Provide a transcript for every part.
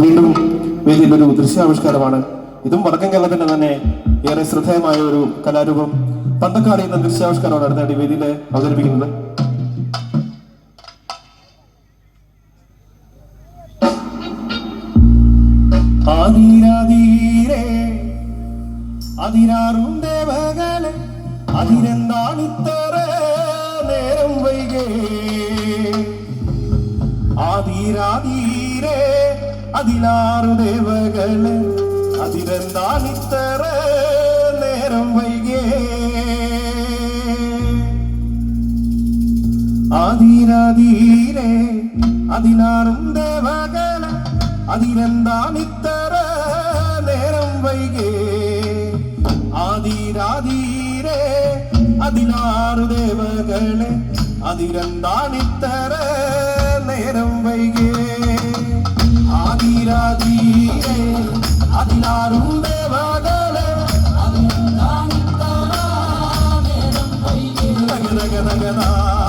വീണ്ടും വേദിയിൽ ഒരു ദൃശ്യാവിഷ്കാരമാണ് ഇതും വടക്കൻ കേരളത്തിന്റെ തന്നെ ഏറെ ശ്രദ്ധേയമായ ഒരു കലാരൂപം. പന്തക്കാടി എന്ന ദൃശ്യാവിഷ്കാരമാണ് അടുത്തായിട്ട് ഈ വേദിയിൽ അവതരിപ്പിക്കുന്നത്. അതിരാറും ദേവകളെ അതിരെന്താണിത്തറ നേരം വൈകേ? ആതിരാതീരേ അതിലാറു ദേവകളെ ഇത്ര നേരം വൈകേ? ആതിരാതീരേ അതിലാറും ദേവകളെ ഇത്ര നേരം വൈകേ? ആതിരാതീരേ അതിലാറു ദേവകളെ അതിരെന്താണിത്തറ നേരം വൈകേ ആതിരാതീരേ അതിലാറും ദേവകളെ അതിരെന്താണിത്തറ നേരം വൈകേ നഗ നഗ നഗനാ പക്കനാരുപുരക്കേലെ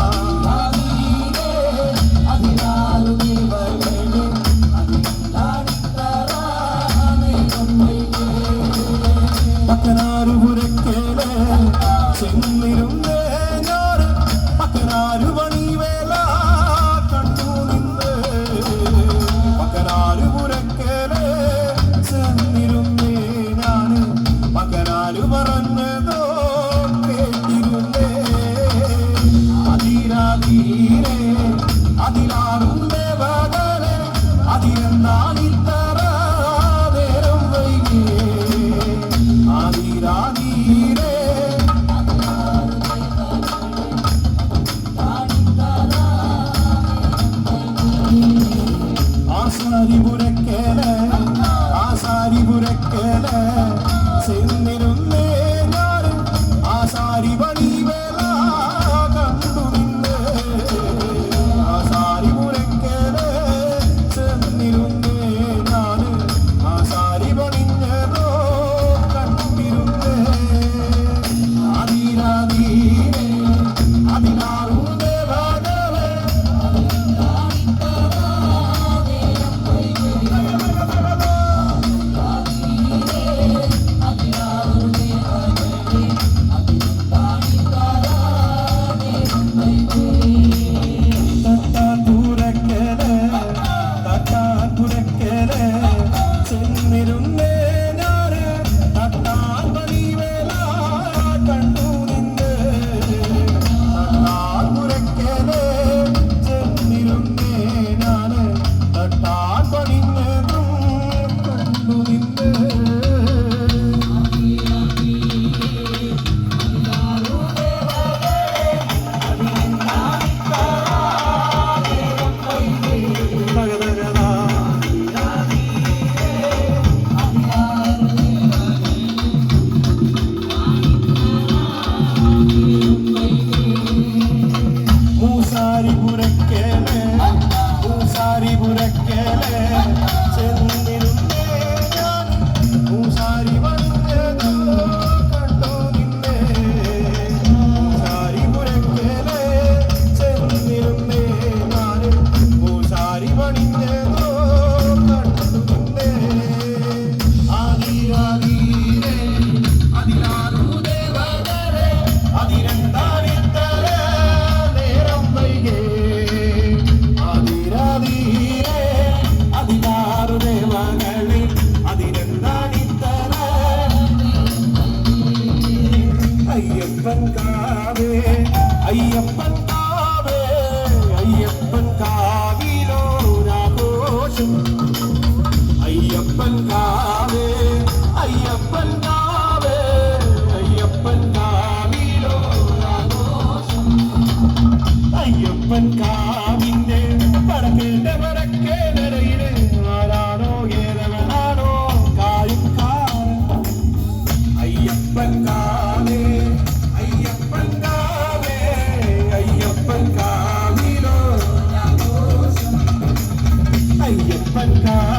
बंदा